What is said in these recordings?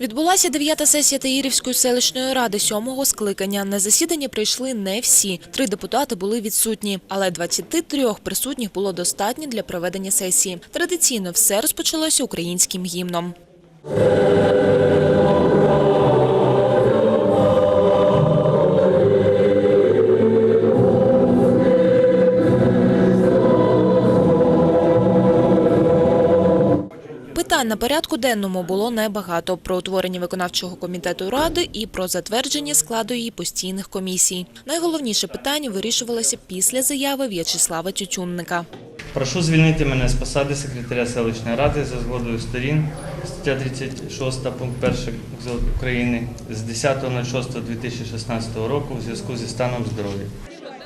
Відбулася дев'ята сесія Таїрівської селищної ради сьомого скликання. На засідання прийшли не всі. Три депутати були відсутні, але 23 присутніх було достатньо для проведення сесії. Традиційно все розпочалося українським гімном. Питань на порядку денному було небагато про утворення виконавчого комітету ради і про затвердження складу її постійних комісій. Найголовніше питання вирішувалося після заяви В'ячеслава Тютюнника. Прошу звільнити мене з посади секретаря селищної ради за згодою сторін, стаття 36 пункт 1 України з 10.06.2016 року у зв'язку зі станом здоров'я.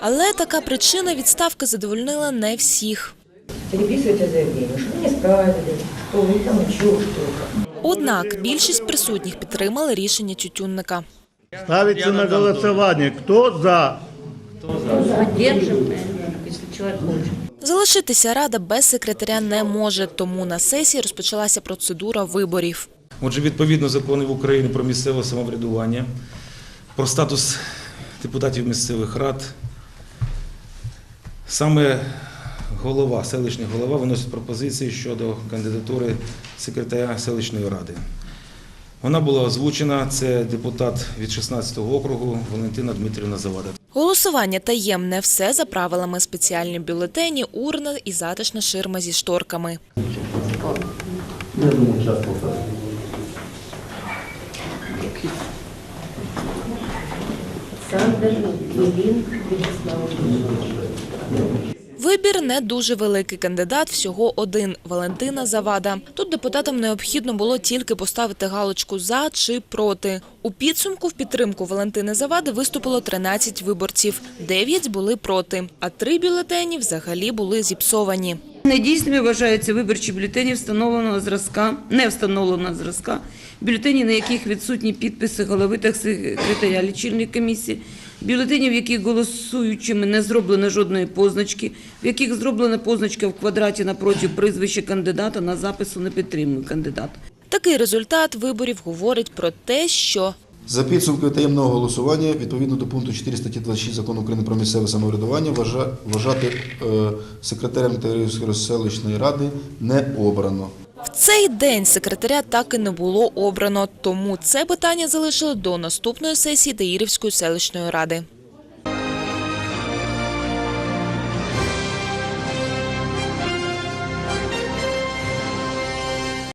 Але така причина відставки задовольнила не всіх переписывайте заявление, что вы не справились, что вы там еще что-то. Однак більшість присутніх підтримали рішення Тютюнника. Ставится на голосование. Кто за? Поддержим, наверное, если человек хочет. Залишитися рада без секретаря не може, тому на сесії розпочалася процедура виборів. Отже, відповідно законів України про місцеве самоврядування, про статус депутатів місцевих рад, саме голова, селищний голова виносить пропозиції щодо кандидатури секретаря селищної ради. Вона була озвучена, це депутат від 16-го округу Валентина Дмитрівна Завада. Голосування таємне, все за правилами спеціальні бюлетені, урна і затишна ширма зі шторками. Александр Ильин Вячеслав. Вибір не дуже великий. Кандидат всього один – Валентина Завада. Тут депутатам необхідно було тільки поставити галочку «за» чи «проти». У підсумку в підтримку Валентини Завади виступило 13 виборців. 9 були проти, а три бюлетені взагалі були зіпсовані. Недійсними вважаються виборчі бюлетені встановленого зразка, не встановленого зразка, бюлетені, на яких відсутні підписи голови та секретаря лічильної комісії, бюлетені, в яких голосуючими не зроблено жодної позначки, в яких зроблена позначка в квадраті напроти прізвища кандидата на запису не підтримую кандидата. Такий результат виборів говорить про те, що За підсумкою таємного голосування, відповідно до пункту 4 статті 26 закону України про місцеве самоврядування, вважа- вважати е, секретарем Таїрівської селищної ради не обрано. Цей день секретаря так і не було обрано, тому це питання залишили до наступної сесії Таїрівської селищної ради.